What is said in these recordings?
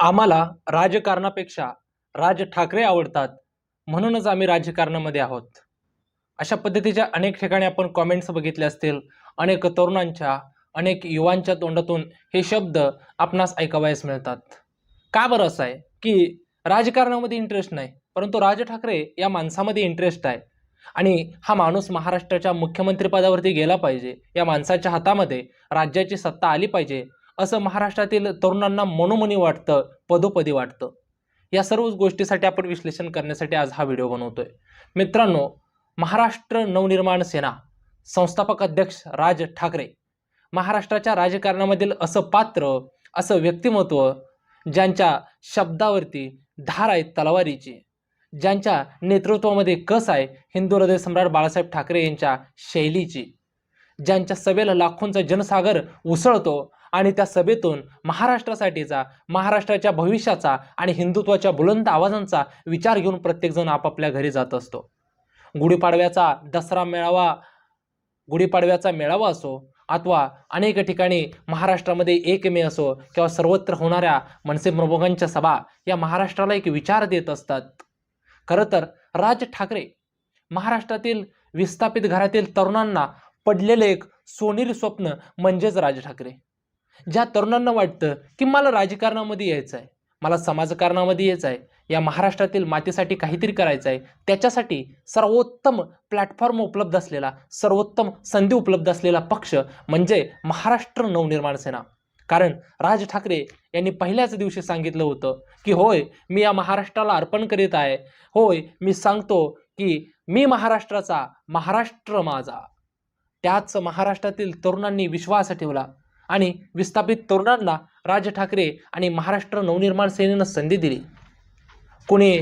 आम्हाला राजकारणापेक्षा राज ठाकरे आवडतात म्हणूनच आम्ही राजकारणामध्ये आहोत. अशा पद्धतीच्या अनेक ठिकाणी आपण कॉमेंट्स बघितले असतील. अनेक तरुणांच्या अनेक युवांच्या तोंडातून हे शब्द आपणास ऐकावयास मिळतात. का बरं असं आहे? की राजकारणामध्ये इंटरेस्ट नाही परंतु राज ठाकरे या माणसामध्ये इंटरेस्ट आहे. आणि हा माणूस महाराष्ट्राच्या मुख्यमंत्रीपदावरती गेला पाहिजे या माणसाच्या हातामध्ये राज्याची सत्ता आली पाहिजे असं महाराष्ट्रातील तरुणांना मनोमनी वाटतं पदोपदी वाटतं. या सर्व गोष्टीसाठी आपण विश्लेषण करण्यासाठी आज हा व्हिडिओ बनवतोय. मित्रांनो महाराष्ट्र नवनिर्माण सेना संस्थापक अध्यक्ष राज ठाकरे महाराष्ट्राच्या राजकारणामधील असं पात्र असं व्यक्तिमत्व ज्यांच्या शब्दावरती धार आहे तलवारीची ज्यांच्या नेतृत्वामध्ये कस आहे हिंदू हृदय सम्राट बाळासाहेब ठाकरे यांच्या शैलीची ज्यांच्या सभेला लाखोंचा जनसागर उसळतो आणि त्या सभेतून महाराष्ट्रासाठीचा महाराष्ट्राच्या भविष्याचा आणि हिंदुत्वाच्या बुलंद आवाजांचा विचार घेऊन प्रत्येकजण आपापल्या घरी जात असतो. गुढीपाडव्याचा दसरा मेळावा गुढीपाडव्याचा मेळावा असो अथवा अनेक ठिकाणी महाराष्ट्रामध्ये एक मे असो किंवा सर्वत्र होणाऱ्या मनसे प्रमुखांच्या सभा या महाराष्ट्राला एक विचार देत असतात. खरं तर राज ठाकरे महाराष्ट्रातील विस्थापित घरातील तरुणांना पडलेलं एक सोनेरी स्वप्न म्हणजेच राज ठाकरे. ज्या तरुणांना वाटतं की मला राजकारणामध्ये यायचं आहे मला समाजकारणामध्ये यायचं आहे या महाराष्ट्रातील मातीसाठी काहीतरी करायचं आहे त्याच्यासाठी सर्वोत्तम प्लॅटफॉर्म उपलब्ध असलेला सर्वोत्तम संधी उपलब्ध असलेला पक्ष म्हणजे महाराष्ट्र नवनिर्माण सेना. कारण राज ठाकरे यांनी पहिल्याच दिवशी सांगितलं होतं की होय मी या महाराष्ट्राला अर्पण करीत आहे. होय मी सांगतो की मी महाराष्ट्राचा महाराष्ट्र माझा. त्याच महाराष्ट्रातील तरुणांनी विश्वास ठेवला. आणि विस्थापित तरुणांना राज ठाकरे आणि महाराष्ट्र नवनिर्माण सेनेनं संधी दिली. कुणी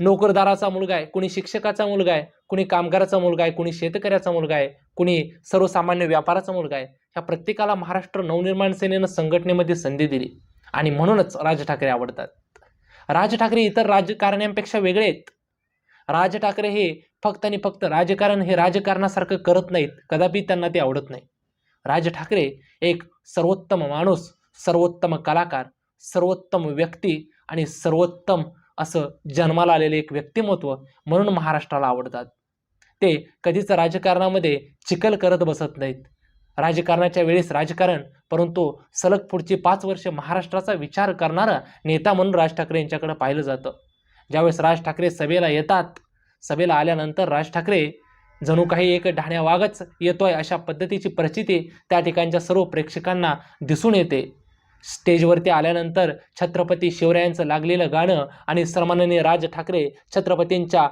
नोकरदाराचा मुलगा आहे कुणी शिक्षकाचा मुलगा आहे कुणी कामगाराचा मुलगा आहे कुणी शेतकऱ्याचा मुलगा आहे कुणी सर्वसामान्य व्यापाराचा मुलगा आहे ह्या प्रत्येकाला महाराष्ट्र नवनिर्माण सेनेनं संघटनेमध्ये संधी दिली आणि म्हणूनच राज ठाकरे आवडतात. राज ठाकरे इतर राजकारण्यांपेक्षा वेगळे आहेत. राज ठाकरे हे फक्त आणि फक्त राजकारण हे राजकारणासारखं करत नाहीत कदापि त्यांना ते आवडत नाही. राज ठाकरे एक सर्वोत्तम माणूस सर्वोत्तम कलाकार सर्वोत्तम व्यक्ती आणि सर्वोत्तम असं जन्माला आलेले एक व्यक्तिमत्व म्हणून महाराष्ट्राला आवडतात. ते कधीच राजकारणामध्ये चिखल करत बसत नाहीत. राजकारणाच्या वेळेस राजकारण परंतु सलग पुढची पाच वर्ष महाराष्ट्राचा विचार करणारा नेता म्हणून राज ठाकरे यांच्याकडे पाहिलं जातं. ज्यावेळेस राज ठाकरे सभेला येतात सभेला आल्यानंतर राज ठाकरे जणू काही एक ढाण्या वागच येतोय अशा पद्धतीची प्रचिती त्या ठिकाणच्या सर्व प्रेक्षकांना दिसून येते. स्टेजवरती आल्यानंतर छत्रपती शिवरायांचं लागलेलं गाणं आणि सन्माननीय राज ठाकरे छत्रपतींच्या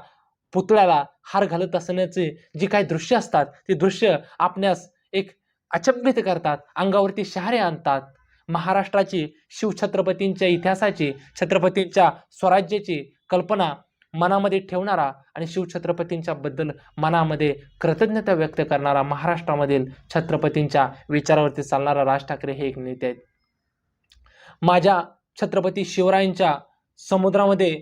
पुतळ्याला हार घालत असण्याचे जी काही दृश्य असतात ती दृश्य आपणास एक अचंबित करतात अंगावरती शहारे आणतात. महाराष्ट्राची शिवछत्रपतींच्या इतिहासाची छत्रपतींच्या स्वराज्याची कल्पना मनामध्ये ठेवणारा आणि शिवछत्रपतींच्या बद्दल मनामध्ये कृतज्ञता व्यक्त करणारा महाराष्ट्रामधील छत्रपतींच्या विचारावरती चालणारा राज ठाकरे हे एक नेते आहेत. माझ्या छत्रपती शिवरायांच्या समुद्रामध्ये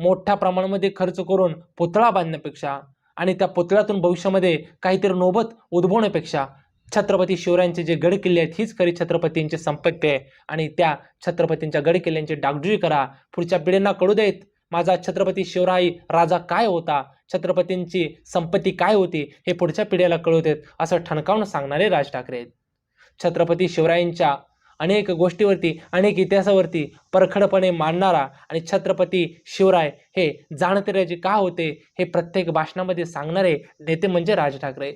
मोठ्या प्रमाणामध्ये खर्च करून पुतळा बांधण्यापेक्षा आणि त्या पुतळ्यातून भविष्यामध्ये काहीतरी नोबत उद्भवण्यापेक्षा छत्रपती शिवरायांचे जे गड किल्ले आहेत हीच खरी छत्रपतींची संपत्ती आहे. आणि त्या छत्रपतींच्या गड किल्ल्यांची डागडुजी करा पुढच्या पिढींना कळू देत माझा छत्रपती शिवराई राजा काय होता? छत्रपतींची संपत्ती काय होती? हे पुढच्या पिढीला कळवतेत असं ठणकावून सांगणारे राज ठाकरे आहेत. छत्रपती शिवरायांच्या अनेक गोष्टीवरती अनेक इतिहासावरती परखडपणे मांडणारा आणि छत्रपती शिवराय हे जाणतेराजे का होते? हे प्रत्येक भाषणामध्ये सांगणारे नेते म्हणजे राज ठाकरे.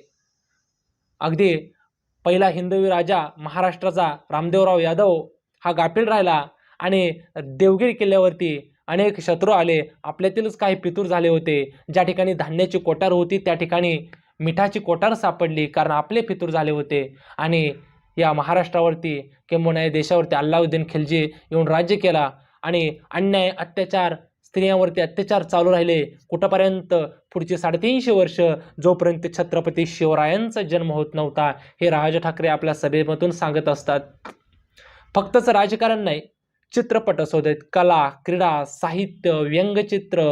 अगदी पहिला हिंदवी राजा महाराष्ट्राचा रामदेवराव यादव हा गाफील राहिला आणि देवगिरी किल्ल्यावरती अनेक शत्रू आले. आपल्यातीलच काही पितूर झाले होते. ज्या ठिकाणी धान्याची कोटार होती त्या ठिकाणी मिठाची कोटार सापडली कारण आपले फितूर झाले होते. आणि या महाराष्ट्रावरती किंबहुना या देशावरती अल्लाउद्दीन खिलजी येऊन राज्य केला आणि अन्याय अत्याचार स्त्रियांवरती अत्याचार चालू राहिले. कुठंपर्यंत? पुढची साडेतीनशे वर्ष जोपर्यंत छत्रपती शिवरायांचा जन्म होत नव्हता हे राज ठाकरे आपल्या सभेमधून सांगत असतात. फक्तच राजकारण नाही चित्रपट असू देत कला क्रीडा साहित्य व्यंगचित्र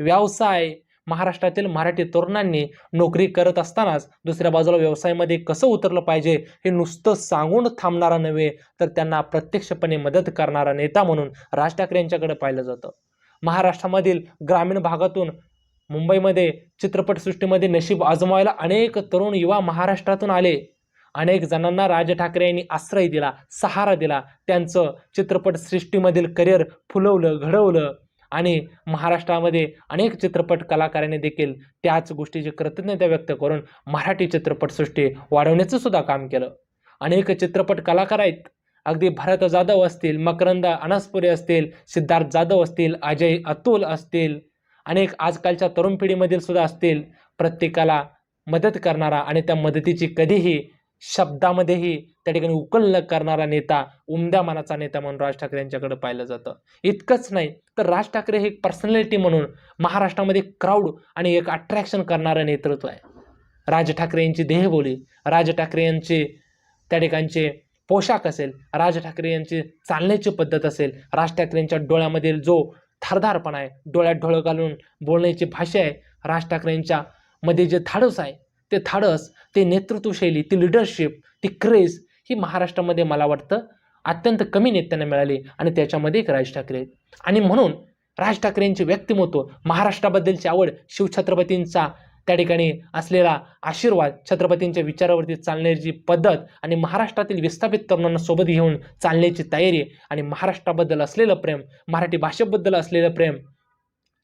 व्यवसाय महाराष्ट्रातील मराठी तरुणांनी नोकरी करत असतानाच दुसऱ्या बाजूला व्यवसायामध्ये कसं उतरलं पाहिजे हे नुसतं सांगून थांबणारा नव्हे तर त्यांना प्रत्यक्षपणे मदत करणारा नेता म्हणून राज ठाकरे यांच्याकडे पाहिलं जातं. महाराष्ट्रामधील ग्रामीण भागातून मुंबईमध्ये चित्रपटसृष्टीमध्ये नशीब आजमावायला अनेक तरुण युवा महाराष्ट्रातून आले. अनेक जणांना राज ठाकरे यांनी आश्रय दिला सहारा दिला त्यांचं चित्रपट सृष्टीमधील करिअर फुलवलं घडवलं आणि महाराष्ट्रामध्ये अनेक चित्रपट कलाकारांनी देखील त्याच गोष्टीची कृतज्ञता व्यक्त करून मराठी चित्रपटसृष्टी वाढवण्याचं सुद्धा काम केलं. अनेक चित्रपट कलाकार आहेत. अगदी भरत जाधव असतील मकरंद अनासपुरे असतील सिद्धार्थ जाधव असतील अजय अतुल असतील अनेक आजकालच्या तरुण पिढीमधील सुद्धा असतील. प्रत्येकाला मदत करणारा आणि त्या मदतीची कधीही शब्दामध्येही त्या ठिकाणी उकल न करणारा नेता उमद्या मनाचा नेता म्हणून राज ठाकरे यांच्याकडे पाहिलं जातं. इतकंच नाही तर राज ठाकरे हे एक पर्सनॅलिटी म्हणून महाराष्ट्रामध्ये क्राऊड आणि एक अट्रॅक्शन करणारं नेतृत्व आहे. राज ठाकरे यांची देहबोली राज ठाकरे यांचे त्या ठिकाणचे पोशाख असेल राज ठाकरे यांची चालण्याची पद्धत असेल राज ठाकरेंच्या डोळ्यामधील जो धारदारपणा आहे डोळ्यात डोळं घालून बोलण्याची भाषा आहे राज ठाकरेंच्या मध्ये जे धाडस आहे ते धाडस ते नेतृत्वशैली ती लिडरशिप ती क्रेज ही महाराष्ट्रामध्ये मला वाटतं अत्यंत कमी नेत्यांना मिळाली आणि त्याच्यामध्ये एक राज ठाकरे आणि म्हणून राज ठाकरेंचे व्यक्तिमत्व महाराष्ट्राबद्दलची आवड शिवछत्रपतींचा त्या ठिकाणी असलेला आशीर्वाद छत्रपतींच्या विचारावरती चालण्याची पद्धत आणि महाराष्ट्रातील विस्थापित तरुणांना सोबत घेऊन चालण्याची तयारी आणि महाराष्ट्राबद्दल असलेलं प्रेम मराठी भाषेबद्दल असलेलं प्रेम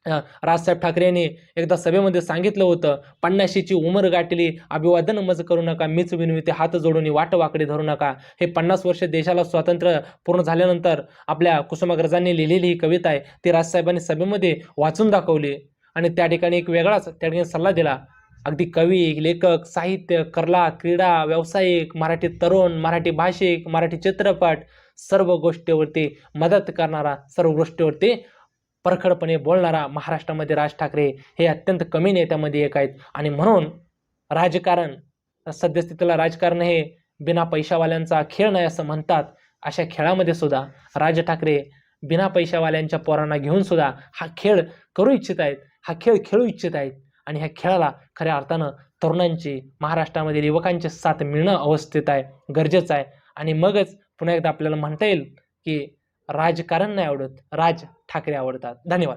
राजसाहेब ठाकरे यांनी एकदा सभेमध्ये सांगितलं होतं पन्नाशीची उमर गाठली अभिवादन मज करू नका मीच विनविते हात जोडून वाट वाकडे धरू नका. हे पन्नास वर्ष देशाला स्वातंत्र्य पूर्ण झाल्यानंतर आपल्या कुसुमाग्रजांनी लिहिलेली ही कविता आहे ती राजसाहेबांनी सभेमध्ये वाचून दाखवली. आणि त्या ठिकाणी एक वेगळाच त्या ठिकाणी सल्ला दिला. अगदी कवी लेखक साहित्य कला क्रीडा व्यावसायिक मराठी तरुण मराठी भाषिक मराठी चित्रपट सर्व गोष्टीवरती मदत करणारा सर्व गोष्टीवरती परखडपणे बोलणारा महाराष्ट्रामध्ये राज ठाकरे हे अत्यंत कमी नेत्यामध्ये एक आहेत. आणि म्हणून राजकारण सद्यस्थितीला राजकारण हे बिना पैशावाल्यांचा खेळ नाही असं म्हणतात अशा खेळामध्ये सुद्धा राज ठाकरे बिना पैशावाल्यांच्या पोरांना घेऊन सुद्धा हा खेळ करू इच्छित आहेत हा खेळ खेळू इच्छित आहेत. आणि ह्या खेळाला खऱ्या अर्थानं तरुणांची महाराष्ट्रामधील युवकांची साथ मिळणं अवस्थित आहे गरजेचं आहे. आणि मगच पुन्हा एकदा आपल्याला म्हणता येईल की राजकारण नाही आवडत राज ठाकरे आवडतात. धन्यवाद.